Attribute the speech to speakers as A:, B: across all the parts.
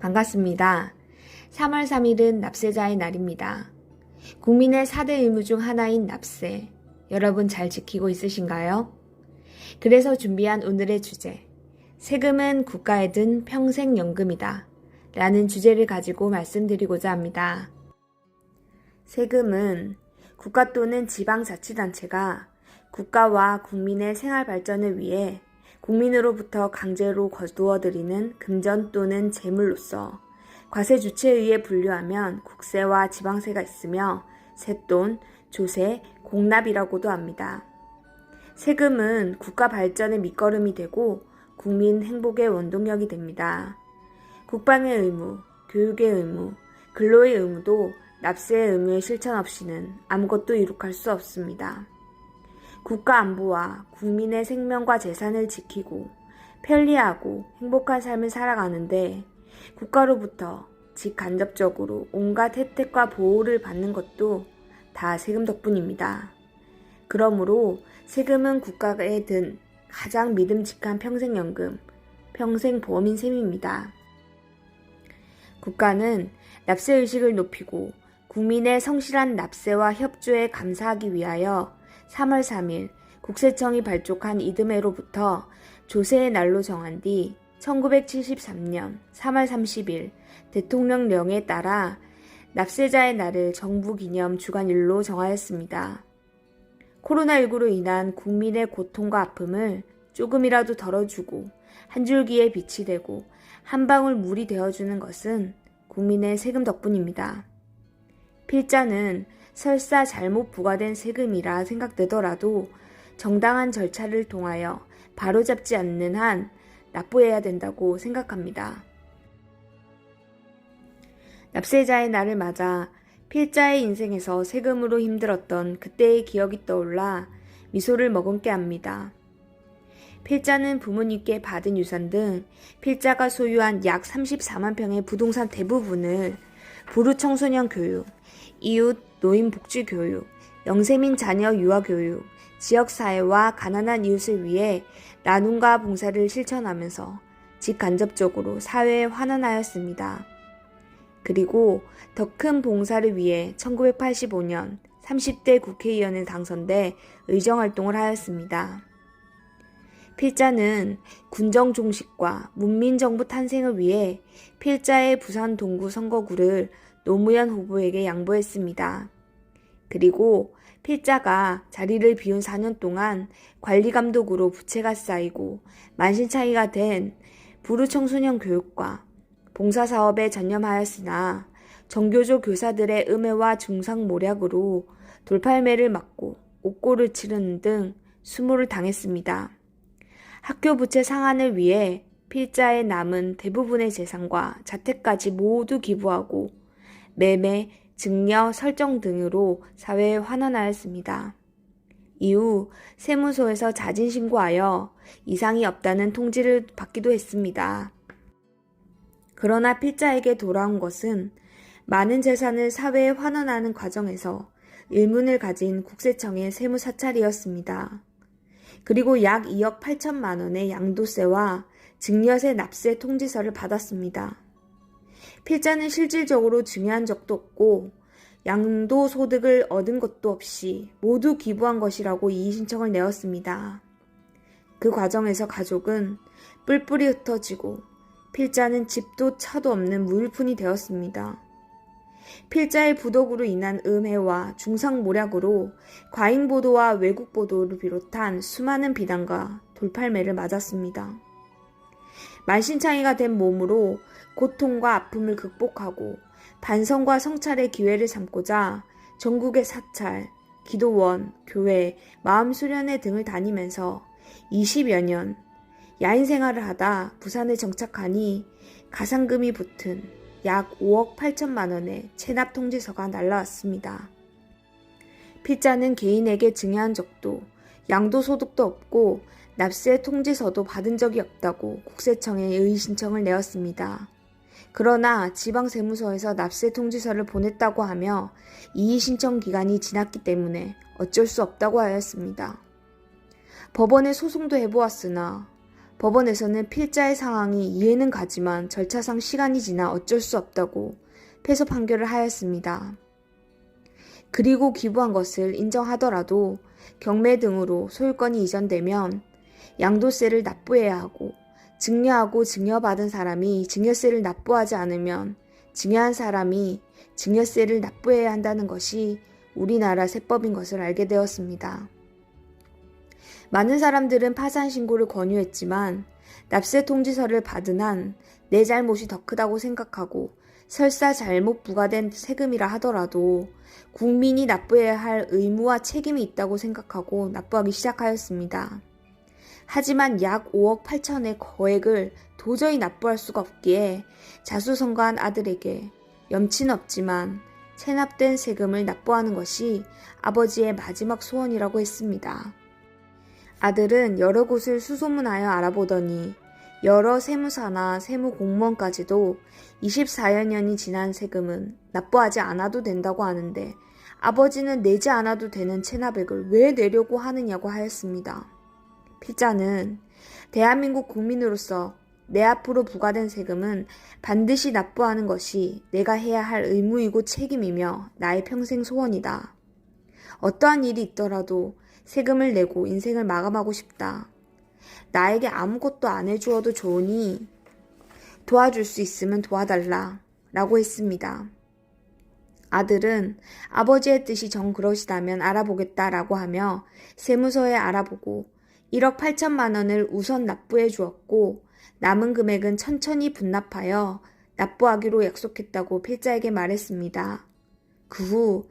A: 반갑습니다. 3월 3일은 납세자의 날입니다. 국민의 4대 의무 중 하나인 납세. 여러분 잘 지키고 있으신가요? 그래서 준비한 오늘의 주제. 세금은 국가에 든 평생연금이다. 라는 주제를 가지고 말씀드리고자 합니다. 세금은 국가 또는 지방자치단체가 국가와 국민의 생활 발전을 위해 국민으로부터 강제로 거두어들이는 금전 또는 재물로서 과세 주체에 의해 분류하면 국세와 지방세가 있으며 세돈, 조세, 공납이라고도 합니다. 세금은 국가 발전의 밑거름이 되고 국민 행복의 원동력이 됩니다. 국방의 의무, 교육의 의무, 근로의 의무도 납세의 의무의 실천 없이는 아무것도 이룩할 수 없습니다. 국가 안보와 국민의 생명과 재산을 지키고 편리하고 행복한 삶을 살아가는데 국가로부터 직간접적으로 온갖 혜택과 보호를 받는 것도 다 세금 덕분입니다. 그러므로 세금은 국가에 든 가장 믿음직한 평생연금, 평생보험인 셈입니다. 국가는 납세의식을 높이고 국민의 성실한 납세와 협조에 감사하기 위하여 3월 3일 국세청이 발족한 이듬해로부터 조세의 날로 정한 뒤 1973년 3월 30일 대통령령에 따라 납세자의 날을 정부 기념 주간일로 정하였습니다. 코로나19로 인한 국민의 고통과 아픔을 조금이라도 덜어주고 한 줄기의 빛이 되고 한 방울 물이 되어주는 것은 국민의 세금 덕분입니다. 필자는 설사 잘못 부과된 세금이라 생각되더라도 정당한 절차를 통하여 바로잡지 않는 한 납부해야 된다고 생각합니다. 납세자의 날을 맞아 필자의 인생에서 세금으로 힘들었던 그때의 기억이 떠올라 미소를 머금게 합니다. 필자는 부모님께 받은 유산 등 필자가 소유한 약 34만 평의 부동산 대부분을 부르 청소년 교육, 이웃 노인 복지 교육, 영세민 자녀 유아 교육, 지역 사회와 가난한 이웃을 위해 나눔과 봉사를 실천하면서 직간접적으로 사회에 환원하였습니다. 그리고 더 큰 봉사를 위해 1985년 30대 국회의원에 당선돼 의정활동을 하였습니다. 필자는 군정 종식과 문민정부 탄생을 위해 필자의 부산 동구 선거구를 노무현 후보에게 양보했습니다. 그리고 필자가 자리를 비운 4년 동안 관리 감독으로 부채가 쌓이고 만신창이가 된 부르 청소년 교육과 봉사 사업에 전념하였으나 정교조 교사들의 음해와 중상모략으로 돌팔매를 맞고 옥고를 치르는 등 수모를 당했습니다. 학교 부채 상환을 위해 필자의 남은 대부분의 재산과 자택까지 모두 기부하고 매매, 증여, 설정 등으로 사회에 환원하였습니다. 이후 세무소에서 자진 신고하여 이상이 없다는 통지를 받기도 했습니다. 그러나 필자에게 돌아온 것은 많은 재산을 사회에 환원하는 과정에서 의문을 가진 국세청의 세무 사찰이었습니다. 그리고 약 2억 8천만 원의 양도세와 증여세 납세 통지서를 받았습니다. 필자는 실질적으로 증여한 적도 없고 양도 소득을 얻은 것도 없이 모두 기부한 것이라고 이의 신청을 내었습니다. 그 과정에서 가족은 뿔뿔이 흩어지고 필자는 집도 차도 없는 무일푼이 되었습니다. 필자의 부덕으로 인한 음해와 중상모략으로 과잉 보도와 왜곡 보도를 비롯한 수많은 비난과 돌팔매를 맞았습니다. 만신창이가 된 몸으로 고통과 아픔을 극복하고 반성과 성찰의 기회를 삼고자 전국의 사찰, 기도원, 교회, 마음수련회 등을 다니면서 20여 년 야인 생활을 하다 부산에 정착하니 가상금이 붙은 약 5억 8천만 원의 체납 통지서가 날라왔습니다. 필자는 개인에게 증여한 적도 양도소득도 없고 납세 통지서도 받은 적이 없다고 국세청에 의의 신청을 내었습니다. 그러나 지방세무서에서 납세 통지서를 보냈다고 하며 이의 신청 기간이 지났기 때문에 어쩔 수 없다고 하였습니다. 법원에 소송도 해보았으나 법원에서는 필자의 상황이 이해는 가지만 절차상 시간이 지나 어쩔 수 없다고 패소 판결을 하였습니다. 그리고 기부한 것을 인정하더라도 경매 등으로 소유권이 이전되면 양도세를 납부해야 하고 증여하고 증여받은 사람이 증여세를 납부하지 않으면 증여한 사람이 증여세를 납부해야 한다는 것이 우리나라 세법인 것을 알게 되었습니다. 많은 사람들은 파산 신고를 권유했지만 납세 통지서를 받은 한 내 잘못이 더 크다고 생각하고 설사 잘못 부과된 세금이라 하더라도 국민이 납부해야 할 의무와 책임이 있다고 생각하고 납부하기 시작하였습니다. 하지만 약 5억 8천의 거액을 도저히 납부할 수가 없기에 자수성가한 아들에게 염치는 없지만 체납된 세금을 납부하는 것이 아버지의 마지막 소원이라고 했습니다. 아들은 여러 곳을 수소문하여 알아보더니 여러 세무사나 세무공무원까지도 24여 년이 지난 세금은 납부하지 않아도 된다고 하는데 아버지는 내지 않아도 되는 체납액을 왜 내려고 하느냐고 하였습니다. 피자는 대한민국 국민으로서 내 앞으로 부과된 세금은 반드시 납부하는 것이 내가 해야 할 의무이고 책임이며 나의 평생 소원이다. 어떠한 일이 있더라도 세금을 내고 인생을 마감하고 싶다. 나에게 아무것도 안 해주어도 좋으니 도와줄 수 있으면 도와달라. 라고 했습니다. 아들은 아버지의 뜻이 정 그러시다면 알아보겠다라고 하며 세무서에 알아보고 1억 8천만 원을 우선 납부해 주었고 남은 금액은 천천히 분납하여 납부하기로 약속했다고 필자에게 말했습니다. 그 후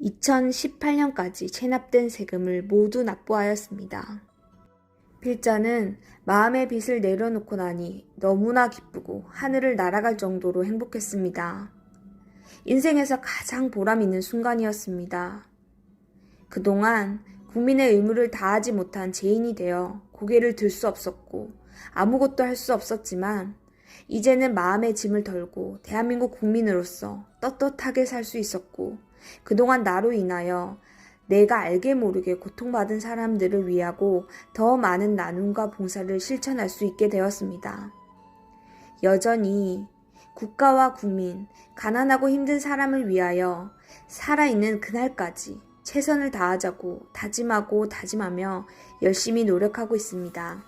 A: 2018년까지 체납된 세금을 모두 납부하였습니다. 필자는 마음의 빚을 내려놓고 나니 너무나 기쁘고 하늘을 날아갈 정도로 행복했습니다. 인생에서 가장 보람 있는 순간이었습니다. 그동안 국민의 의무를 다하지 못한 죄인이 되어 고개를 들 수 없었고 아무것도 할 수 없었지만 이제는 마음의 짐을 덜고 대한민국 국민으로서 떳떳하게 살 수 있었고 그동안 나로 인하여 내가 알게 모르게 고통받은 사람들을 위하고 더 많은 나눔과 봉사를 실천할 수 있게 되었습니다. 여전히 국가와 국민, 가난하고 힘든 사람을 위하여 살아있는 그날까지 최선을 다하자고 다짐하고 다짐하며 열심히 노력하고 있습니다.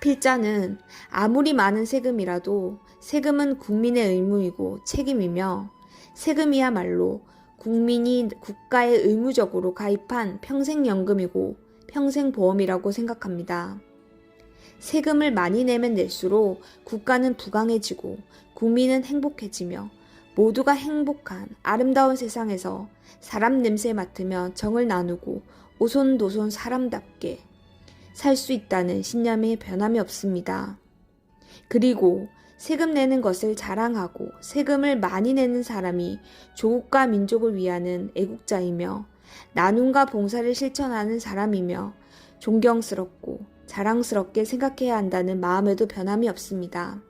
A: 필자는 아무리 많은 세금이라도 세금은 국민의 의무이고 책임이며 세금이야말로 국민이 국가에 의무적으로 가입한 평생연금이고 평생보험이라고 생각합니다. 세금을 많이 내면 낼수록 국가는 부강해지고 국민은 행복해지며 모두가 행복한 아름다운 세상에서 사람 냄새 맡으며 정을 나누고 오손도손 사람답게 살 수 있다는 신념에 변함이 없습니다. 그리고 세금 내는 것을 자랑하고 세금을 많이 내는 사람이 조국과 민족을 위하는 애국자이며 나눔과 봉사를 실천하는 사람이며 존경스럽고 자랑스럽게 생각해야 한다는 마음에도 변함이 없습니다.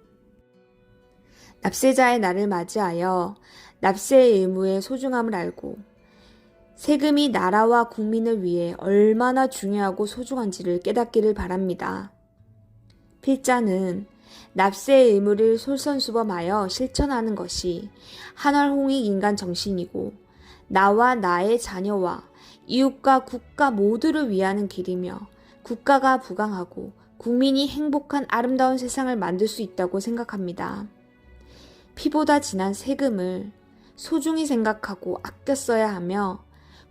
A: 납세자의 날을 맞이하여 납세의 의무의 소중함을 알고 세금이 나라와 국민을 위해 얼마나 중요하고 소중한지를 깨닫기를 바랍니다. 필자는 납세의 의무를 솔선수범하여 실천하는 것이 한월홍익 인간 정신이고 나와 나의 자녀와 이웃과 국가 모두를 위하는 길이며 국가가 부강하고 국민이 행복한 아름다운 세상을 만들 수 있다고 생각합니다. 피보다 진한 세금을 소중히 생각하고 아껴 써야 하며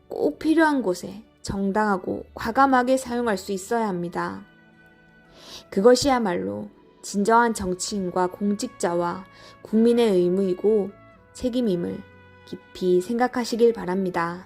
A: 꼭 필요한 곳에 정당하고 과감하게 사용할 수 있어야 합니다. 그것이야말로 진정한 정치인과 공직자와 국민의 의무이고 책임임을 깊이 생각하시길 바랍니다.